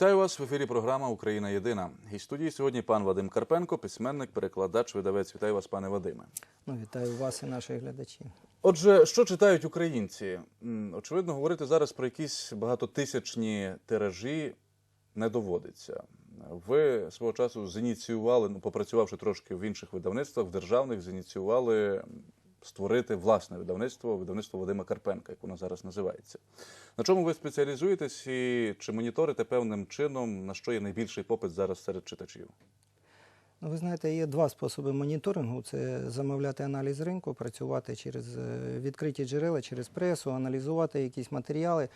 Вітаю вас в ефірі. Програма Україна Єдина. Гість студії сьогодні пан Вадим Карпенко, письменник, перекладач, видавець. Вітаю вас, пане Вадиме. Ну, вітаю вас і наших глядачів. Отже, що читають українці? Очевидно, говорити зараз про якісь багатотисячні тиражі не доводиться. Ви свого часу зініціювали, ну попрацювавши трошки в інших видавництвах, в державних, зініціювали створити власне видавництво, видавництво Вадима Карпенка, як воно зараз називається. На чому ви спеціалізуєтесь і чи моніторите певним чином, на що є найбільший попит зараз серед читачів? Ну, ви знаєте, є два способи моніторингу: це замовляти аналіз ринку, працювати через е, відкриті джерела, через пресу, аналізувати якісь матеріали.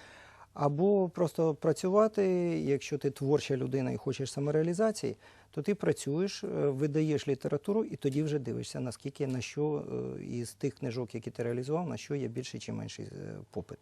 Або просто працювати, якщо ти творча людина і хочеш самореалізації, то ти працюєш, е, видаєш літературу і тоді вже дивишся, наскільки на що е, із тих книжок, які ти реалізував, на що є більший чи менший е, попит.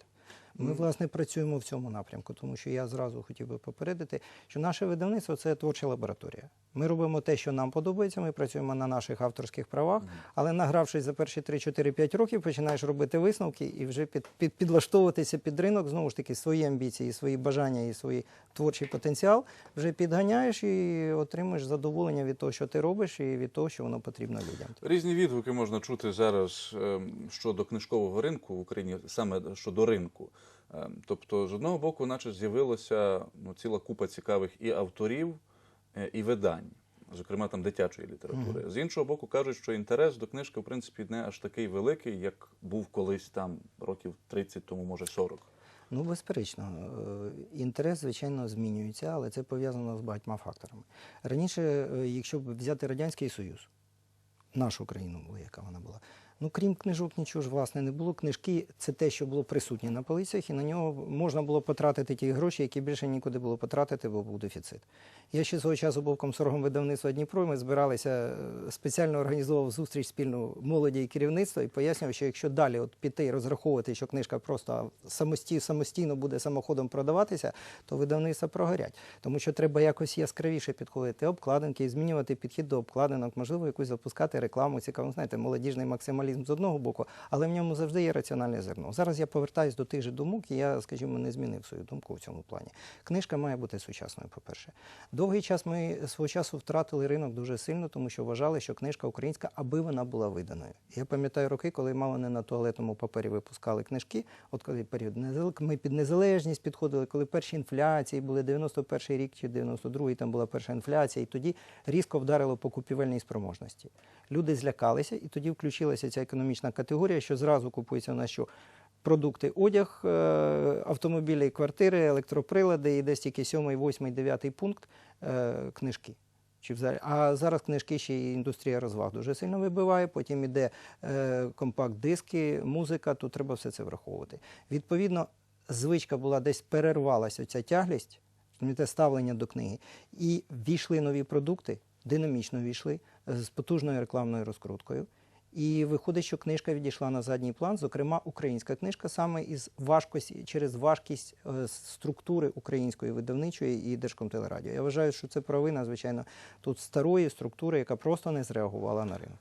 Ми, власне, працюємо в цьому напрямку, тому що я зразу хотів би попередити, що наше видавництво це творча лабораторія. Ми робимо те, що нам подобається. Ми працюємо на наших авторських правах, але награвшись за перші 3-4-5 років, починаєш робити висновки і вже під, під, підлаштовуватися під ринок, знову ж таки, свої амбіції, свої бажання і свій творчий потенціал вже підганяєш і отримуєш задоволення від того, що ти робиш, і від того, що воно потрібно людям. Різні відгуки можна чути зараз ем, щодо книжкового ринку в Україні, саме щодо ринку. Ем, Тобто, з одного боку, наче з'явилася ну, ціла купа цікавих і авторів, е, і видань, зокрема там дитячої літератури. З іншого боку, кажуть, що інтерес до книжки, в принципі, не аж такий великий, як був колись там років 30 тому, може 40. Ну, безперечно, е, інтерес, звичайно, змінюється, але це пов'язано з багатьма факторами. Раніше, е, якщо взяти Радянський Союз, нашу країну, яка вона була, ну крім книжок, нічого ж власне не було. Книжки це те, що було присутнє на полицях, і на нього можна було потратити ті гроші, які більше нікуди було потратити, бо був дефіцит. Я ще свого часу був комсоргом видавництва Дніпро. Ми збиралися е, спеціально організовував зустріч спільну молоді і керівництва і пояснював, що якщо далі от піти і розраховувати, що книжка просто самостійно, самостійно буде самоходом продаватися, то видавництва прогорять. Тому що треба якось яскравіше підходити обкладинки, змінювати підхід до обкладинок, можливо, якусь запускати рекламу. Цікаво, знаєте, молодіжний максималізм з одного боку, але в ньому завжди є раціональне зерно. Зараз я повертаюсь до тих же думок, і я, скажімо, не змінив свою думку в цьому плані. Книжка має бути сучасною, по-перше. Довгий час ми свого часу втратили ринок дуже сильно, тому що вважали, що книжка українська, аби вона була виданою. Я пам'ятаю роки, коли мало не на туалетному папері випускали книжки. От коли період ми під незалежність підходили, коли перші інфляції були 91 рік чи 92-й, там була перша інфляція, і тоді різко вдарило по купівельній спроможності. Люди злякалися, і тоді включилася ця економічна категорія, що зразу купується на що продукти, одяг, е, автомобілі, квартири, електроприлади, і десь тільки 7, 8, 9 пункт е, книжки. А зараз книжки ще й індустрія розваг дуже сильно вибиває. Потім іде е, компакт-диски, музика. Тут треба все це враховувати. Відповідно, звичка була десь перервалася ця тяглість, ставлення до книги, і війшли нові продукти, динамічно війшли з потужною рекламною розкруткою. І виходить, що книжка відійшла на задній план, зокрема, українська книжка саме із важкості через важкість е, структури української видавничої і Держкомтелерадіо. Я вважаю, що це провина, звичайно, тут старої структури, яка просто не зреагувала на ринок.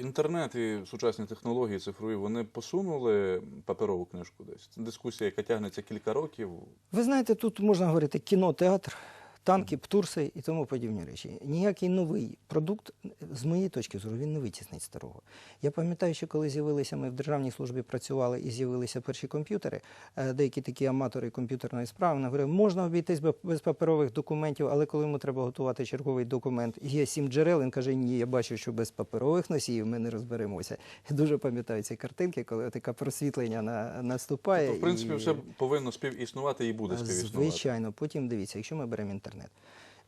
Інтернет і сучасні технології цифрові вони посунули паперову книжку десь. Це дискусія, яка тягнеться кілька років. Ви знаєте, тут можна говорити кіно, театр, танки, птурси і тому подібні речі. Ніякий новий продукт, з моєї точки зору, він не витіснить старого. Я пам'ятаю, що коли з'явилися, ми в державній службі працювали і з'явилися перші комп'ютери, е, деякі такі аматори комп'ютерної справи, вони говорили, можна обійтись без паперових документів, але коли йому треба готувати черговий документ, є сім джерел, він каже, ні, я бачу, що без паперових носіїв ми не розберемося. Я дуже пам'ятаю ці картинки, коли таке просвітлення на, наступає. То, в принципі, і- все повинно співіснувати і буде співіснувати. Звичайно, потім дивіться, якщо ми беремо інтернет,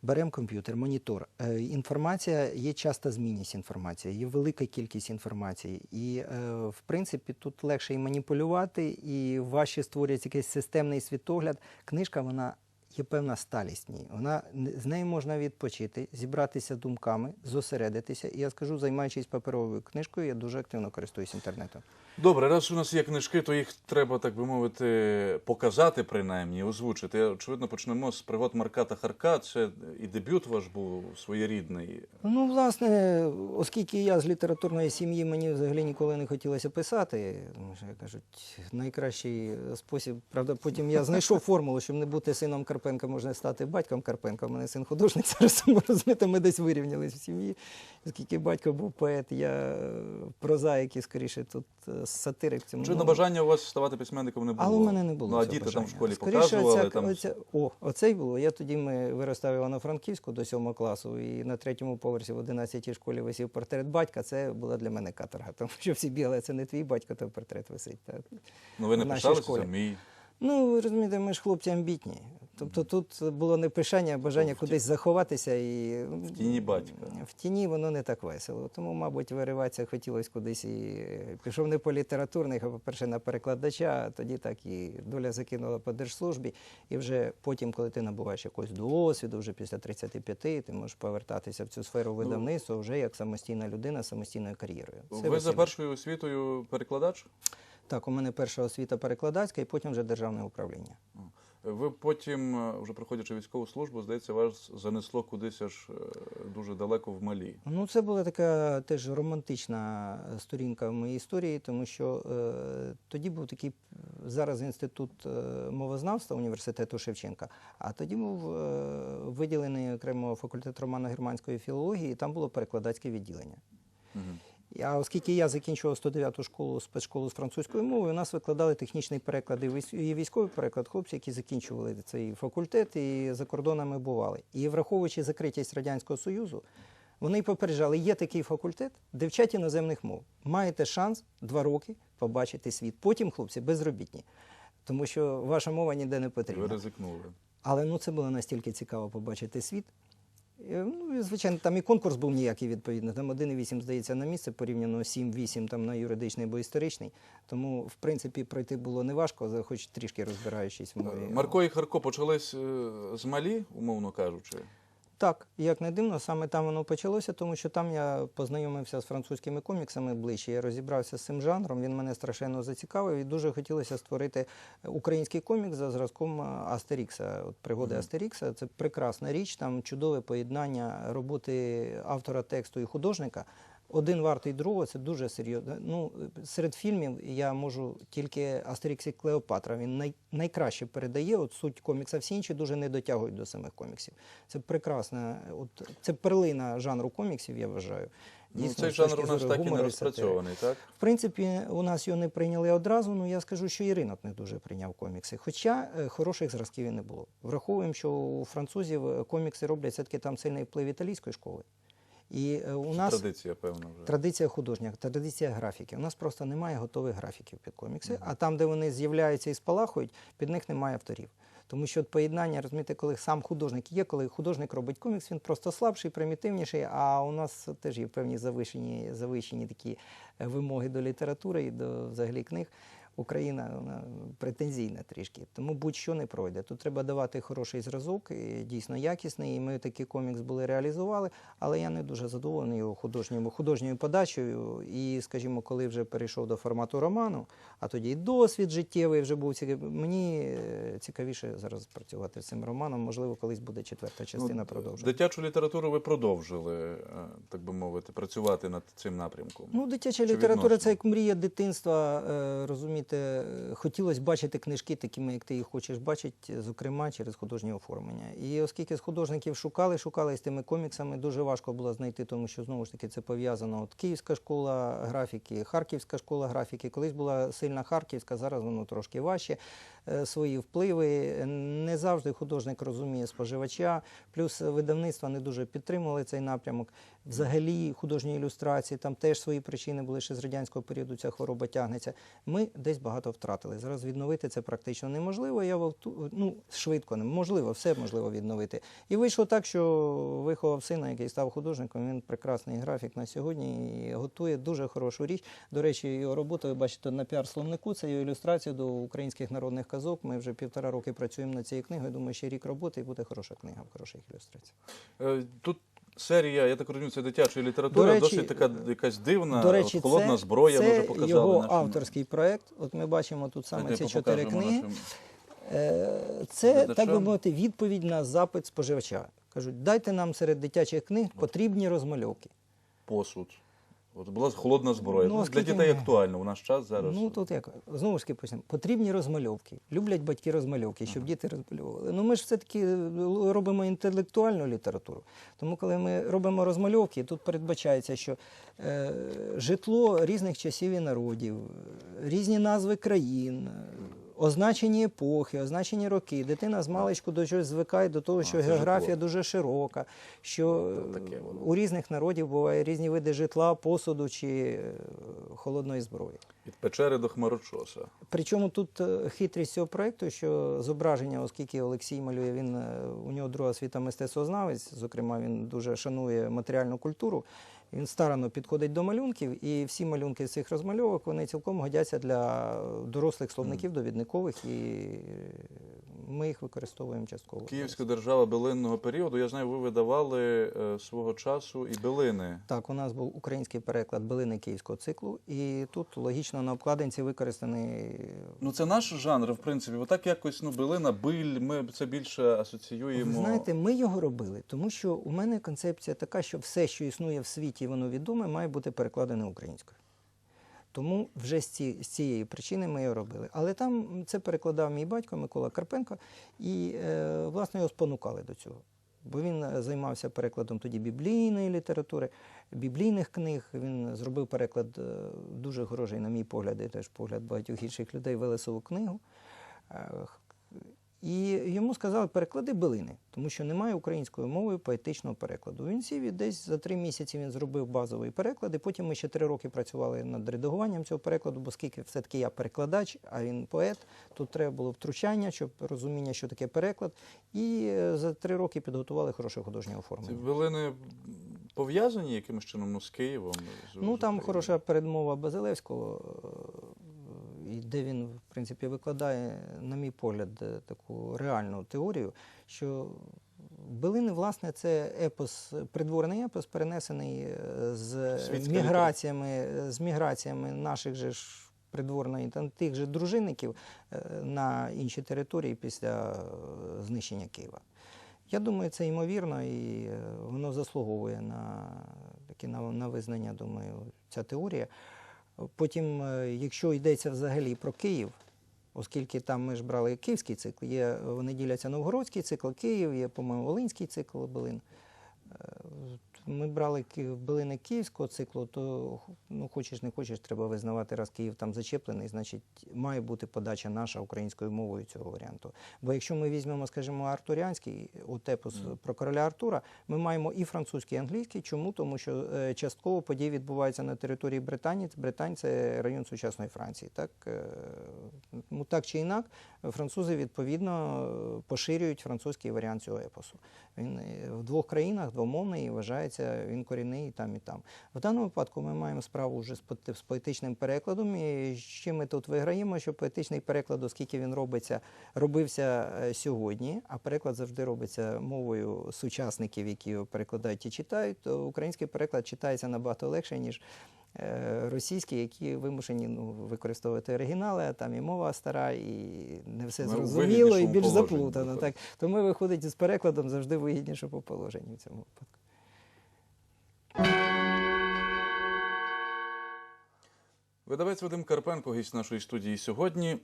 беремо комп'ютер, монітор. е, Інформація є часта змінність інформації, є велика кількість інформації. І, е, в принципі, тут легше і маніпулювати, і важче створюється якийсь системний світогляд. Книжка, вона. Є певна сталість ній. Вона з нею можна відпочити, зібратися думками, зосередитися. І я скажу, займаючись паперовою книжкою, я дуже активно користуюсь інтернетом. Добре, раз у нас є книжки, то їх треба, так би мовити, показати принаймні, озвучити. Очевидно, почнемо з пригод Марка та Харка. Це і дебют ваш був своєрідний. Ну, власне, оскільки я з літературної сім'ї, мені взагалі ніколи не хотілося писати. Тому кажуть, найкращий спосіб. Правда, потім я знайшов формулу, щоб не бути сином Карпенка, можна стати батьком Карпенка. У мене син художник, зараз розумієте, ми десь вирівнялись в сім'ї. Оскільки батько був поет, я прозаїк і скоріше тут е, сатирик в цьому. Чи на бажання у вас ставати письменником не було. але в мене не було. Ну, а цього діти там в школі Скоріше, показували. оця- там... оця- О, оцей було. Я тоді ми виростав Івано-Франківську до сьомого класу, і на третьому поверсі в 11 школі висів портрет батька. Це була для мене каторга, тому що всі бігали, це не твій батько, то портрет висить. Та. Ну, ви не пишалися, це мій. Ну, ви розумієте, ми ж хлопці амбітні. Тобто тут було не пишання, а бажання ті- кудись заховатися і В тіні батька. в тіні воно не так весело. Тому, мабуть, вириватися хотілося кудись і пішов не по літературних, а по-перше, на перекладача, а тоді так і доля закинула по держслужбі. І вже потім, коли ти набуваєш якогось досвіду, вже після 35, ти можеш повертатися в цю сферу видавництва вже як самостійна людина з самостійною кар'єрою. Це Ви за весілля. першою освітою перекладач? Так, у мене перша освіта перекладацька і потім вже державне управління. Ви потім, е, вже проходячи військову службу, здається, вас занесло кудись аж е, дуже далеко в Малі. Ну, це була така теж романтична сторінка в моїй історії, тому що е, тоді був такий е, зараз інститут е, мовознавства університету Шевченка, а тоді був е, виділений окремо факультет романо-германської філології, і там було перекладацьке відділення. А оскільки я закінчував 109-ту школу, спецшколу з французької мови, у нас викладали технічний переклад і військовий переклад хлопці, які закінчували цей факультет і за кордонами бували. І враховуючи закритість Радянського Союзу, вони попереджали, є такий факультет, де вчать іноземних мов. Маєте шанс два роки побачити світ. Потім, хлопці, безробітні. Тому що ваша мова ніде не потрібна. Ви ризикнули. Але ну це було настільки цікаво побачити світ. І, Ну, звичайно, там і конкурс був ніякий відповідний. Там 1,8, здається, на місце, порівняно 7-8 там на юридичний або історичний. Тому, в принципі, пройти було неважко, хоч трішки розбираючись в мові. Марко і Харко почались е, з Малі, умовно кажучи. Так, як не дивно, саме там воно почалося, тому що там я познайомився з французькими коміксами ближче. Я розібрався з цим жанром. Він мене страшенно зацікавив і дуже хотілося створити український комік за зразком Астерікса. От пригоди Мгм. Астерікса це прекрасна річ, там чудове поєднання роботи автора тексту і художника. Один вартий другого це дуже серйозно. Ну, серед фільмів я можу тільки Астерікс і Клеопатра. Він най, найкраще передає от суть комікса. Всі інші дуже не дотягують до самих коміксів. Це прекрасна, от це перлина жанру коміксів, я вважаю. Ну, цей жанр у нас так і не розпрацьований, так? В принципі, у нас його не прийняли одразу. Ну я скажу, що і ринок не дуже прийняв комікси. Хоча е, хороших зразків і не було. Враховуємо, що у французів е, комікси роблять все-таки там сильний вплив італійської школи. І е, у нас Традиція, певно, вже. Традиція художня, традиція графіки. У нас просто немає готових графіків під комікси, а там, де вони з'являються і спалахують, під них немає авторів. Тому що от поєднання, розумієте, коли сам художник є, коли художник робить комікс, він просто слабший, примітивніший. А у нас теж є певні завищені, завищені такі е, вимоги до літератури і до взагалі книг. Україна вона претензійна трішки, тому будь-що не пройде. Тут треба давати хороший зразок, дійсно якісний. І ми такий комікс були реалізували, але я не дуже задоволений його художньою, художньою подачею. І, скажімо, коли вже перейшов до формату роману, а тоді і досвід життєвий вже був цікавий. Мені е, цікавіше зараз працювати з цим романом. Можливо, колись буде четверта частина Ну, продовження. Дитячу літературу ви продовжили, е, так би мовити, працювати над цим напрямком. Ну, дитяча Чи література відносно? це як мрія дитинства. е, Розумієте, е, хотілося бачити книжки такими, як ти їх хочеш бачити, зокрема через художнє оформлення. І оскільки з художників шукали, шукали з тими коміксами, дуже важко було знайти, тому що знову ж таки це пов'язано. От Київська школа графіки, Харківська школа графіки. Колись була сильна Харківська, зараз воно трошки важче. Е, Свої впливи не завжди художник розуміє споживача. Плюс видавництва не дуже підтримували цей напрямок. Взагалі художні ілюстрації, там теж свої причини були ще з радянського періоду. Ця хвороба тягнеться. Ми десь багато втратили. Зараз відновити це практично неможливо. Я вовту- ну швидко неможливо, все можливо відновити. І вийшло так, що виховав сина, який став художником. Він прекрасний графік на сьогодні і готує дуже хорошу річ. До речі, його роботу ви бачите на піар-словнику. Це його ілюстрація до українських народних казок. Ми вже півтора роки працюємо над цією книгою. Думаю, ще рік роботи і буде хороша книга в хороших ілюстраціях. Е, Тут серія, я так розумію, це дитячої літератури, речі, досить така якась дивна. До речі, От холодна це, зброя це вже показали. його нашим- авторський проект. От ми бачимо тут саме Дайте ці чотири книги. нашим- Е, Це, глядачам. так би мовити, відповідь на запит споживача. Кажуть, дайте нам серед дитячих книг потрібні розмальовки. посуд. От була холодна зброя. Ну, для дітей актуально в наш час зараз. Ну тут як знову ж таки почнемо. Потрібні розмальовки. Люблять батьки розмальовки, щоб діти розмальовували. Ну ми ж все-таки е, робимо інтелектуальну літературу. Тому, коли ми робимо розмальовки, тут передбачається, що е, житло різних часів і народів, е, різні назви країн. Означені епохи, означені роки. Дитина з маличку до чогось звикає до того, що це географія дуже широка, що таке у різних народів буває різні види житла, посуду чи е, холодної зброї. Від печери до хмарочоса. Причому тут е, хитрість цього проєкту, що зображення, оскільки Олексій малює, він е, у нього друга освіта мистецтвознавець, зокрема, він дуже шанує матеріальну культуру. Він старано підходить до малюнків, і всі малюнки з цих розмальовок вони цілком годяться для дорослих словників, довідникових, і ми їх використовуємо частково. Київська держава билинного періоду. Я знаю, ви видавали е, свого часу і билини. Так, у нас був український переклад билини київського циклу, і тут логічно на обкладинці використаний Ну це наш жанр, в принципі. Отак якось ну билина, биль. Ми це більше асоціюємо. Ви знаєте, ми його робили, тому що у мене концепція така, що все, що існує в світі, воно відоме, має бути перекладене українською. Тому вже з, цієї причини ми його робили. Але там це перекладав мій батько Микола Карпенко, і е, власне його спонукали до цього. Бо він е, займався перекладом тоді біблійної літератури, біблійних книг. Він зробив переклад е, дуже хороший, на мій погляд, і теж погляд багатьох інших людей Велесову книгу. І йому сказали, переклади билини, тому що немає українською мовою поетичного перекладу. Він сів і десь за три місяці він зробив базовий переклад, і потім ми ще три роки працювали над редагуванням цього перекладу, бо скільки все-таки я перекладач, а він поет, тут треба було втручання, щоб розуміння, що таке переклад. І е, за три роки підготували хороше художнє Ці оформлення. билини пов'язані якимось чином ну, з Києвом? з- Ну там хороша передмова Базилевського, е, і де він, в принципі, викладає, на мій погляд, е, таку реальну теорію, що Билини, власне, це епос, придворний епос, перенесений е, з Світська міграціями, з міграціями наших же ж придворної та тих же дружинників е, на інші території після е, знищення Києва. Я думаю, це ймовірно, і е, воно заслуговує на таке на, на визнання, думаю, ця теорія. Потім, е, якщо йдеться взагалі про Київ, оскільки там ми ж брали київський цикл, є, вони діляться Новгородський цикл, Київ, є, по-моєму, Волинський цикл Билин. Ми брали билини київського циклу, то ну, хочеш не хочеш, треба визнавати, раз Київ там зачеплений, значить має бути подача наша українською мовою цього варіанту. Бо якщо ми візьмемо, скажімо, артуріанський от епос про короля Артура, ми маємо і французький, і англійський. Чому? Тому що е, частково події відбуваються на території Британії. Британь це район сучасної Франції. Так, е, ну, так чи інак, французи відповідно поширюють французький варіант цього епосу. Він е, в двох країнах двомовний і вважається він корінний і там, і там. В даному випадку ми маємо справу вже з поет- з поетичним перекладом. І з чим ми тут виграємо, що поетичний переклад, оскільки він робиться, робився е, сьогодні, а переклад завжди робиться мовою сучасників, які його перекладають і читають, то український переклад читається набагато легше, ніж е, російські, які вимушені ну, використовувати оригінали, а там і мова стара, і не все зрозуміло, і більш заплутано. Так. Тому виходить з перекладом завжди вигідніше по положенню в цьому випадку. Видавець Вадим Карпенко, гість нашої студії сьогодні.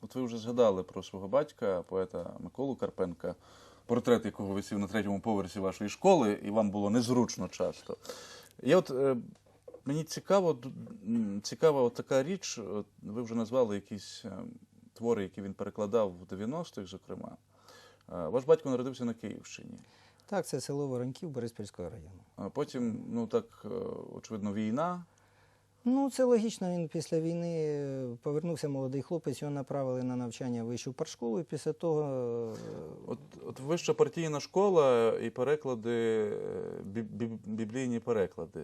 От ви вже згадали про свого батька, поета Миколу Карпенка, портрет якого висів на третьому поверсі вашої школи, і вам було незручно часто. Я от, е, мені цікаво, цікава от така річ. От ви вже назвали якісь е, твори, які він перекладав в 90-х, зокрема. Е, Ваш батько народився на Київщині. Так, це село Вороньків Бориспільського району. А потім, ну так, очевидно, війна. Ну, це логічно. Він після війни е, повернувся молодий хлопець, його направили на навчання в вищу паршколу, і після того е, От, от вища партійна школа і переклади, е, бі- бі- біблійні переклади.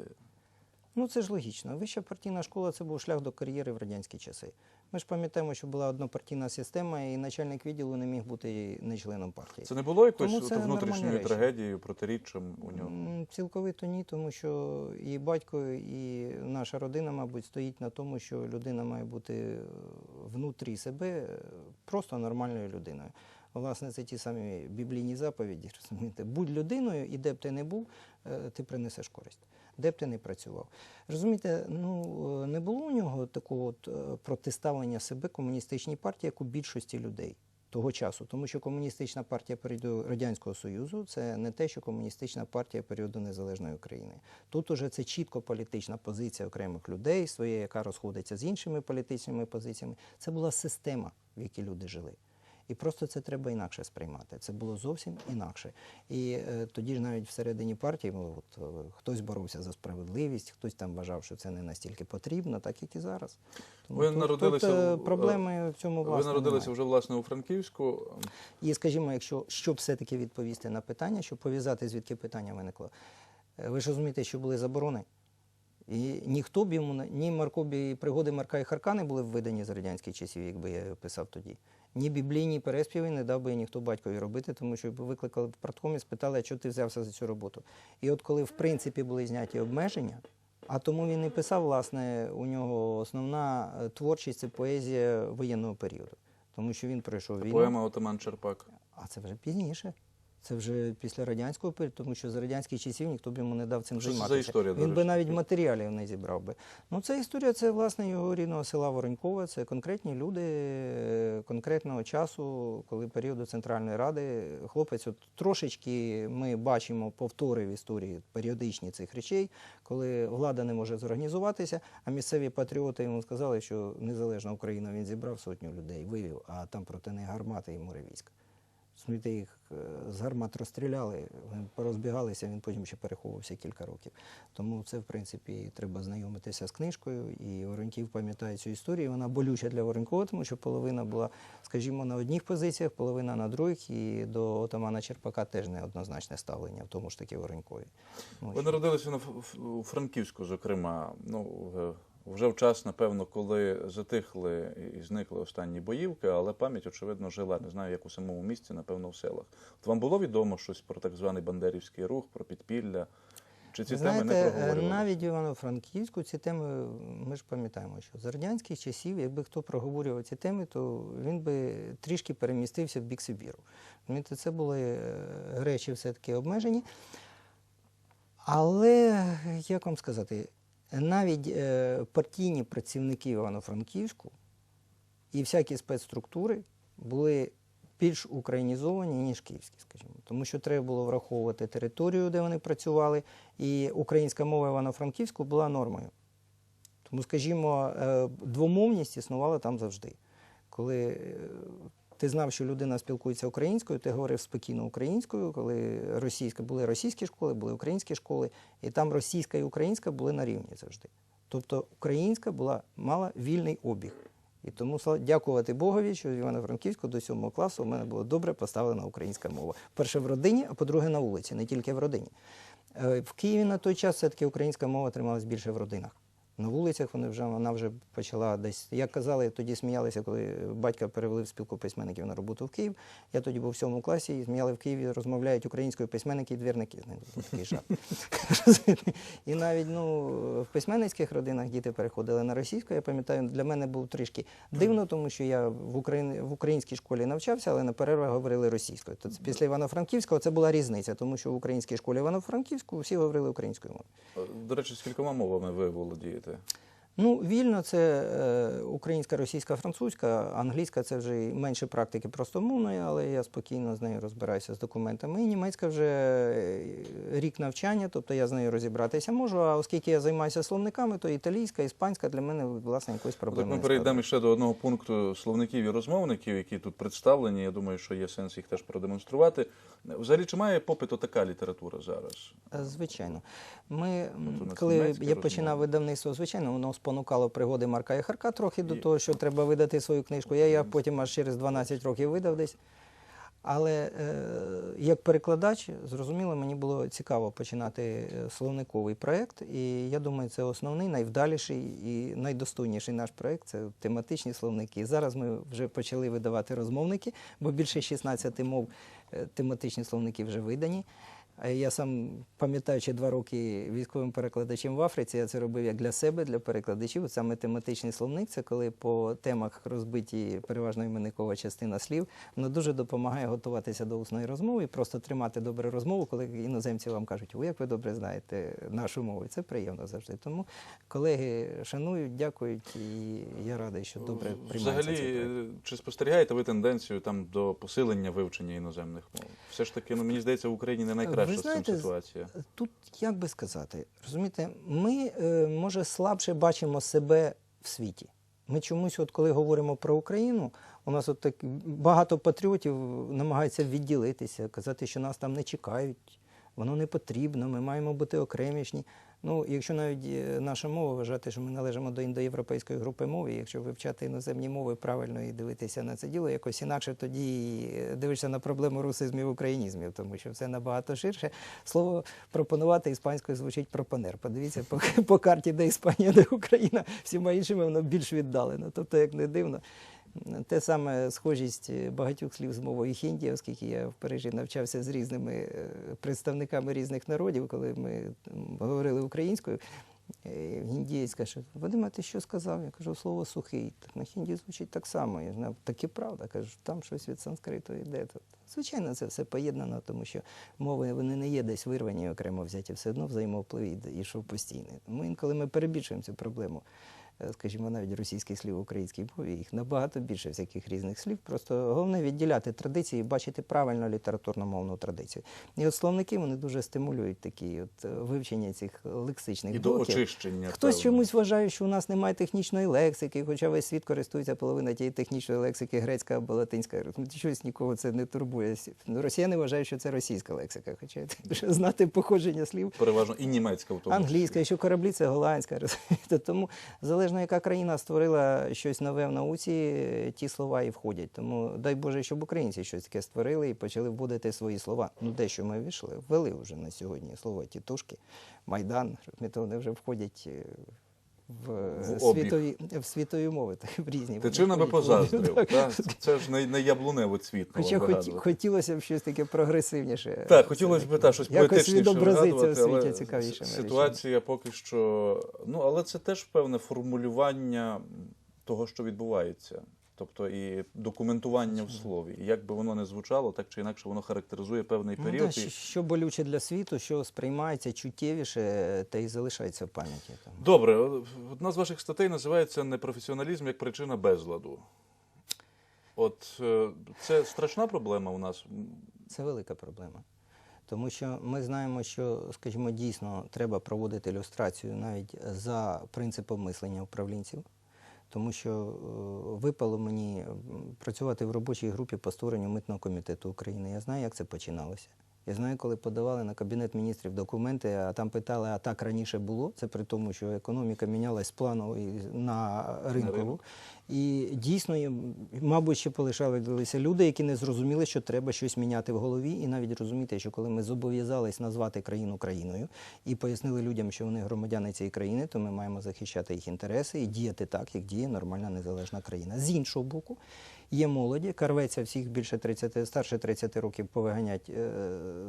Ну це ж логічно. Вища партійна школа це був шлях до кар'єри в радянські часи. Ми ж пам'ятаємо, що була однопартійна система, і начальник відділу не міг бути не членом партії. Це не було якоюсь внутрішньою трагедією, протиріччям у нього? Цілковито ні, тому що і батько, і наша родина, мабуть, стоїть на тому, що людина має бути е, внутрі себе е, просто нормальною людиною. Власне, це ті самі біблійні заповіді. Розумієте, будь людиною, і де б ти не був, е, ти принесеш користь. Де б ти не працював. Розумієте, ну е, не було у нього такого от е, протиставлення себе комуністичній партії, як у більшості людей того часу, тому що комуністична партія періоду Радянського Союзу це не те, що комуністична партія періоду незалежної України. Тут уже це чітко політична позиція окремих людей, своє, яка розходиться з іншими політичними позиціями. Це була система, в якій люди жили. І просто це треба інакше сприймати. Це було зовсім інакше. І е, тоді ж навіть всередині партії ну, от, е, хтось боровся за справедливість, хтось там вважав, що це не настільки потрібно, так як і зараз. Тому Ви тут, народилися тут, е, проблеми в цьому Ви народилися немає. вже власне у Франківську. І скажімо, якщо щоб все-таки відповісти на питання, щоб пов'язати, звідки питання виникло. Е, Ви ж розумієте, що були заборони. І ніхто б йому ні Маркові пригоди Марка і Харка не були б видані з радянських часів, якби я писав тоді. Ні біблійні переспіви не дав би ніхто батькові робити, тому що викликали в партком і спитали, а чого ти взявся за цю роботу. І от коли в принципі були зняті обмеження, а тому він і писав, власне, у нього основна е, творчість це поезія воєнного періоду. Тому що він пройшов війну. Поема Отаман Черпак. А це вже пізніше. Це вже після радянського періоду, тому що за радянських часів ніхто б йому не дав цим Що це за займатися. історія, до Він би речі? навіть матеріалів не зібрав би. Ну, це історія, це власне його рідного села Воронькова. Це конкретні люди е, конкретного часу, коли періоду Центральної Ради. Хлопець, от трошечки ми бачимо повтори в історії періодичні цих речей, коли влада не може зорганізуватися, а місцеві патріоти йому сказали, що незалежна Україна він зібрав сотню людей, вивів, а там проти них гармати і море військ. Сміти їх е, з гармат розстріляли, вони порозбігалися, він потім ще переховувався кілька років. Тому це, в принципі, треба знайомитися з книжкою. І Вороньків пам'ятає цю історію. Вона болюча для Воронькова, тому що половина була, скажімо, на одних позиціях, половина на других, і до отамана Черпака теж неоднозначне ставлення, в тому ж таки Воронькові. Ну, Ви народилися на Франківську, зокрема. Ну, е, вже в час, напевно, коли затихли і зникли останні боївки, але пам'ять, очевидно, жила. Не знаю, як у самому місті, напевно, в селах. От вам було відомо щось про так званий Бандерівський рух, про підпілля? Чи ці Ви теми не знаєте, е, проговорювали? навіть в Івано-Франківську ці теми, ми ж пам'ятаємо, що за радянських часів, якби хто проговорював ці теми, то він би трішки перемістився в бік Сибіру. Це були е, речі все-таки обмежені. Але, як вам сказати, навіть е, партійні працівники Івано-Франківську і всякі спецструктури були більш українізовані, ніж київські, скажімо. Тому що треба було враховувати територію, де вони працювали, і українська мова Івано-Франківську була нормою. Тому, скажімо, е, двомовність існувала там завжди. Коли е, ти знав, що людина спілкується українською, ти говорив спокійно українською, коли російська були російські школи, були українські школи, і там російська і українська були на рівні завжди. Тобто українська була мала вільний обіг. І тому дякувати Богові, що в Івано-Франківську до сьомого класу в мене була добре поставлена українська мова. Перше в родині, а по-друге, на вулиці, не тільки в родині. Е, В Києві на той час все-таки українська мова трималась більше в родинах. На вулицях вони вже вона вже почала десь. Як казали, тоді сміялися, коли батька перевели в спілку письменників на роботу в Київ. Я тоді був в сьомому класі і сміяли в Києві, розмовляють українською письменники і двірники. З такий жарт. І навіть ну, в письменницьких родинах діти переходили на російську. Я пам'ятаю, для мене був трішки дивно, тому що я в, Україн... в українській школі навчався, але на перервах говорили російською. То після Івано-Франківського це була різниця, тому що в українській школі Івано-Франківську всі говорили українською мовою. До речі, скількома мовами ви володієте? зробити? Ну, вільно це е, українська, російська, французька, англійська це вже менше практики простомовної, але я спокійно з нею розбираюся з документами. І німецька вже е, рік навчання, тобто я з нею розібратися можу. А оскільки я займаюся словниками, то італійська, іспанська для мене власне якоїсь Так ми перейдемо ще до одного пункту словників і розмовників, які тут представлені. Я думаю, що є сенс їх теж продемонструвати. Взагалі, чи має попит така література зараз? Е, Звичайно. Ми, коли я починав видавництво, звичайно, воно спонукало пригоди Марка і Харка трохи до того, що треба видати свою книжку. Я її потім аж через 12 років видав десь. Але е, як перекладач, зрозуміло, мені було цікаво починати е, словниковий проєкт. І я думаю, це основний, найвдаліший і найдостойніший наш проєкт це тематичні словники. Зараз ми вже почали видавати розмовники, бо більше 16 мов е, тематичні словники вже видані. Я сам пам'ятаючи два роки військовим перекладачем в Африці, я це робив як для себе, для перекладачів. Саме тематичний словник це коли по темах розбиті переважно іменникова частина слів. Воно дуже допомагає готуватися до усної розмови і просто тримати добру розмову, коли іноземці вам кажуть, ви як ви добре знаєте нашу мову. І Це приємно завжди. Тому колеги шанують, дякують, і я радий, що добре приймається Взагалі, е, чи спостерігаєте ви тенденцію там до посилення вивчення іноземних мов? Все ж таки, ну мені здається, в Україні не найкраща Ви з знаєте, цим ситуація. Тут як би сказати, розумієте, ми е, може слабше бачимо себе в світі. Ми чомусь, от коли говоримо про Україну, у нас от так багато патріотів намагаються відділитися, казати, що нас там не чекають, воно не потрібно, ми маємо бути окремішні. Ну, якщо навіть е, наша мова вважати, що ми належимо до індоєвропейської групи мов, якщо вивчати іноземні мови правильно і дивитися на це діло, якось інакше тоді е, дивишся на проблему русизмів і українізмів, тому що все набагато ширше. Слово пропонувати іспанською звучить пропонер. Подивіться по, по карті, де Іспанія, де Україна, всіма іншими воно більш віддалено. Тобто, як не дивно. Те саме схожість багатьох слів з мовою хінді, оскільки я в Парижі навчався з різними е, представниками різних народів, коли ми говорили українською. е, Гіндієць каже, Вадима, ти що сказав? Я кажу, слово сухий. Так на хінді звучить так само. Я знав, так і правда. Кажу, там щось від санскриту йде. Звичайно, це все поєднано, тому що мови вони не є десь вирвані окремо взяті, все одно взаємовплив що постійний. Тому інколи ми перебільшуємо цю проблему е, скажімо, навіть російських слів в українській мові, їх набагато більше всяких різних слів. Просто головне відділяти традиції і бачити правильно літературно-мовну традицію. І от словники вони дуже стимулюють такі от е, вивчення цих лексичних І до блоків. очищення. Хтось певно. чомусь вважає, що у нас немає технічної лексики, хоча весь світ користується половина тієї технічної лексики, грецька або латинська. Ну, Щось нікого це не турбує. Ну, Росіяни вважають, що це російська лексика, хоча треба знати походження слів. переважно і німецька в тому. Англійська, що кораблі це голландська. розумієте? Тому залежно яка країна створила щось нове в науці, ті слова і входять. Тому дай Боже, щоб українці щось таке створили і почали вводити свої слова. Ну, дещо ми ввійшли, ввели вже на сьогодні слово тітушки, майдан. Вони вже входять. Е, В, В світові, в світові мови, так, в різні. Тичина би позаздрив. Так. та? Це ж не, не яблунево цвітне. Хоча хоті, хотілося б щось таке прогресивніше. Так, хотілося б та, щось поетичніше в світі цікавіше. Ситуація поки що. Ну, але це теж певне формулювання того, що відбувається. Тобто і документування в слові. І як би воно не звучало, так чи інакше воно характеризує певний Ну, період. да, що, і... що болюче для світу, що сприймається чуттєвіше, та й залишається в пам'яті. Добре, одна з ваших статей називається Непрофесіоналізм як причина безладу. От е, це страшна проблема у нас. Це велика проблема. Тому що ми знаємо, що, скажімо, дійсно треба проводити ілюстрацію навіть за принципом мислення управлінців. Тому що е, випало мені працювати в робочій групі по створенню митного комітету України. Я знаю, як це починалося. Я знаю, коли подавали на кабінет міністрів документи, а там питали, а так раніше було. Це при тому, що економіка мінялась з планової на ринкову. І дійсно, мабуть, ще полишалися люди, які не зрозуміли, що треба щось міняти в голові, і навіть розуміти, що коли ми зобов'язались назвати країну країною і пояснили людям, що вони громадяни цієї країни, то ми маємо захищати їх інтереси і діяти так, як діє нормальна незалежна країна. З іншого боку, є молоді, яка рветься всіх більше 30, старше 30 років повиганять е,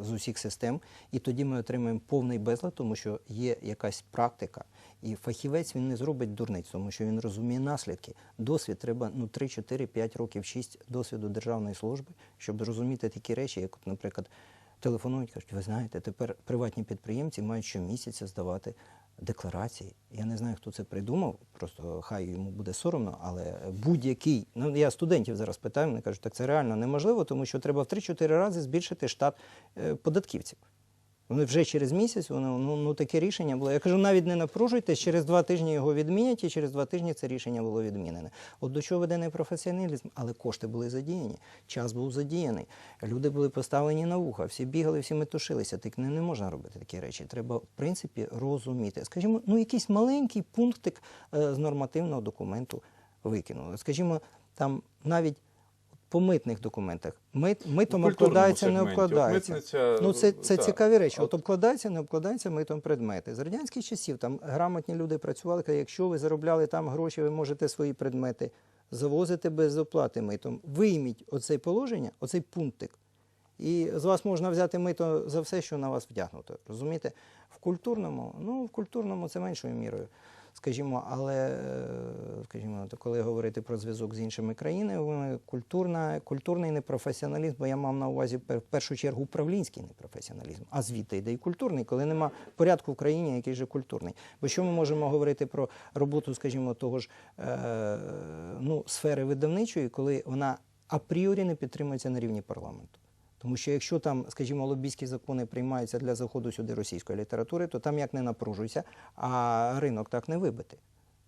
з усіх систем, і тоді ми отримаємо повний безлад, тому що є якась практика. І фахівець він не зробить дурниць, тому що він розуміє наслідки. Досвід треба ну 3, 4, 5 років, 6 досвіду державної служби, щоб зрозуміти такі речі, як, наприклад, телефонують, кажуть, ви знаєте, тепер приватні підприємці мають щомісяця здавати декларації. Я не знаю, хто це придумав, просто хай йому буде соромно, але будь-який, ну я студентів зараз питаю, вони кажуть, так це реально неможливо, тому що треба в 3-4 рази збільшити штат е, податківців. Вони вже через місяць, воно ну, ну таке рішення було. Я кажу, навіть не напружуйтесь, через два тижні його відмінять, і через два тижні це рішення було відмінене. От до чого веде непрофесіоналізм, але кошти були задіяні, час був задіяний, люди були поставлені на вуха, всі бігали, всі метушилися. Так не, не можна робити такі речі. Треба, в принципі, розуміти. Скажімо, ну якийсь маленький пунктик е, з нормативного документу викинули. Скажімо, там навіть по митних документах. Мит, митом обкладається, не. Обкладається. митниця, Ну, це, це так. цікаві речі. От обкладається, не обкладається митом предмети. З радянських часів там грамотні люди працювали, казали, якщо ви заробляли там гроші, ви можете свої предмети завозити без оплати митом. Вийміть оцей положення, оцей пунктик. І з вас можна взяти мито за все, що на вас вдягнуто. Розумієте? В культурному, ну в культурному це меншою мірою, скажімо, але е, скажімо, коли говорити про зв'язок з іншими країнами, культурна, культурний непрофесіоналізм, бо я мав на увазі в першу чергу управлінський непрофесіоналізм, а звідти йде і культурний, коли нема порядку в країні, який же культурний. Бо що ми можемо говорити про роботу, скажімо, того ж е, ну, сфери видавничої, коли вона апріорі не підтримується на рівні парламенту. Тому що якщо там, скажімо, лобійські закони приймаються для заходу сюди російської літератури, то там як не напружуйся, а ринок так не вибити.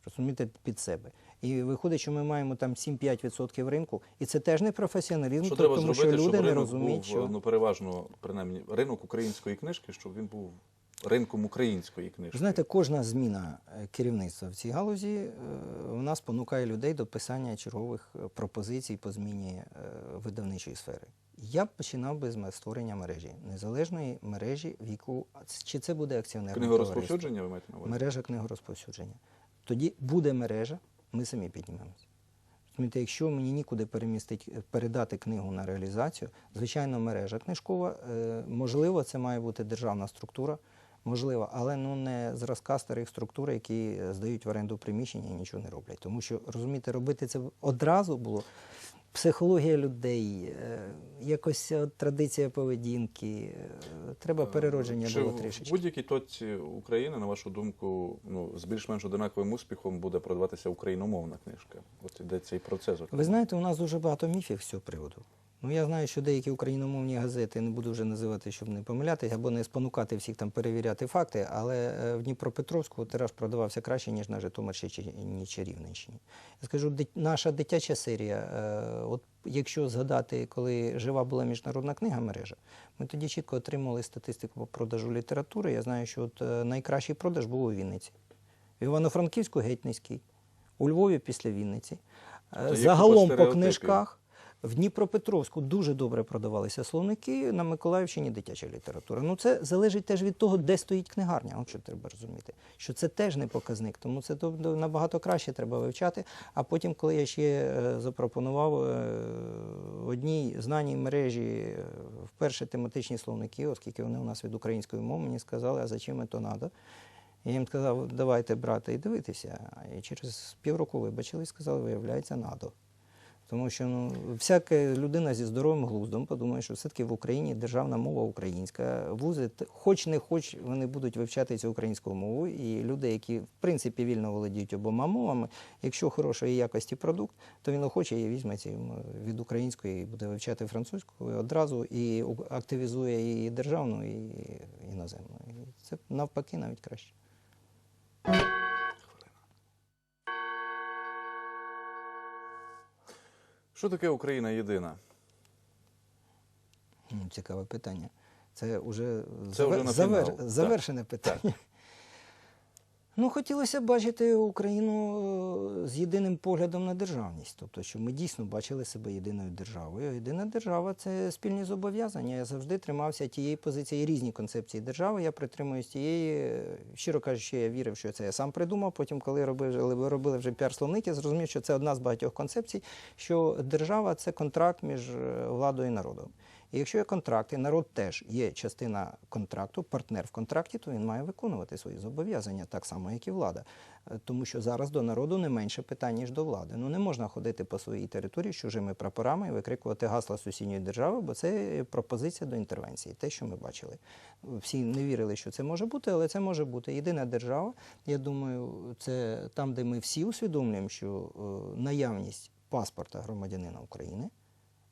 Розумієте, під себе. І виходить, що ми маємо там 7-5% ринку, і це теж не професіоналізм, Що тому треба що люди щоб не розуміють, був, що ну, переважно, принаймні, ринок української книжки, щоб він був ринком української книжки? знаєте, кожна зміна е, керівництва в цій галузі е, вона спонукає людей до писання чергових е, пропозицій по зміні видавничої сфери. Я б починав би з створення мережі, незалежної мережі, в яку чи це буде акціонерне Книгорозповсюдження, ви маєте на увазі? мережа книгорозповсюдження. Тоді буде мережа, ми самі піднімемося. Розумієте, якщо мені нікуди перемістити, передати книгу на реалізацію, звичайно, мережа книжкова, можливо, це має бути державна структура, можливо, але ну не зразка старих структур, які е, здають в оренду приміщення і нічого не роблять. Тому що розумієте, робити це одразу було. Психологія людей, е, якось от, традиція поведінки, е, треба переродження Чи було трішечки. будь-якій точці України, на вашу думку, ну, з більш-менш одинаковим успіхом буде продаватися україномовна книжка? От іде цей процес. Ви знаєте, у нас дуже багато міфів з цього приводу. Ну, я знаю, що деякі україномовні газети, не буду вже називати, щоб не помилятися, або не спонукати всіх там перевіряти факти, але е, в Дніпропетровську тираж продавався краще, ніж на Житомирщині чи Рівненщині. Я скажу, наша дитяча серія, е, от якщо згадати, коли жива була міжнародна книга мережа, ми тоді чітко отримали статистику по продажу літератури. Я знаю, що от е, найкращий продаж був у Вінниці. В Івано-Франківську геть низький, у Львові після Вінниці. Загалом по книжках в Дніпропетровську дуже добре продавалися словники, на Миколаївщині дитяча література. Ну це залежить теж від того, де стоїть книгарня. Що треба розуміти. Що це теж не показник, тому це то- то набагато краще треба вивчати. А потім, коли я ще е, запропонував е, одній знаній мережі е, вперше тематичні словники, оскільки вони у нас від української мови, мені сказали, а зачем це треба? Я їм сказав, давайте брати і дивитися. І через півроку вибачили і сказали, виявляється, надо. Тому що ну, всяка людина зі здоровим глуздом подумає, що все-таки в Україні державна мова українська. Вузи, хоч не хоч, вони будуть вивчати цю українську мову. І люди, які в принципі вільно володіють обома мовами, якщо хорошої якості продукт, то він охоче її візьме від української і буде вивчати французьку одразу і активізує і державну, і іноземну. І це навпаки навіть краще. Що таке Україна єдина? Цікаве питання. Це вже, Це вже на завер- фінал. завершене питання. Ну, хотілося б бачити Україну е, з єдиним поглядом на державність. Тобто, щоб ми дійсно бачили себе єдиною державою. Єдина держава це спільні зобов'язання. Я завжди тримався тієї позиції, різні концепції держави. Я притримуюсь тієї, е, щиро кажучи, я вірив, що це я сам придумав. Потім, коли робив, робили вже піар-словник, я зрозумів, що це одна з багатьох концепцій, що держава це контракт між е, владою і народом. І якщо є контракт, і народ теж є частина контракту, партнер в контракті, то він має виконувати свої зобов'язання, так само, як і влада. Е, Тому що зараз до народу не менше питань, ніж до влади. Ну не можна ходити по своїй території з чужими прапорами і викрикувати гасла сусідньої держави, бо це пропозиція до інтервенції, те, що ми бачили. Всі не вірили, що це може бути, але це може бути. Єдина держава, я думаю, це там, де ми всі усвідомлюємо, що е, наявність паспорта громадянина України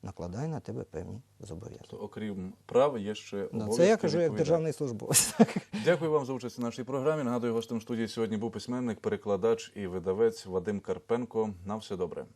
накладає на тебе певні зобов'язання. То, окрім прав, є ще Ну, обов'язки це я кажу як державний службовець. Дякую вам за участь у нашій програмі. Нагадую, гостем студії сьогодні був письменник, перекладач і видавець Вадим Карпенко. На все добре.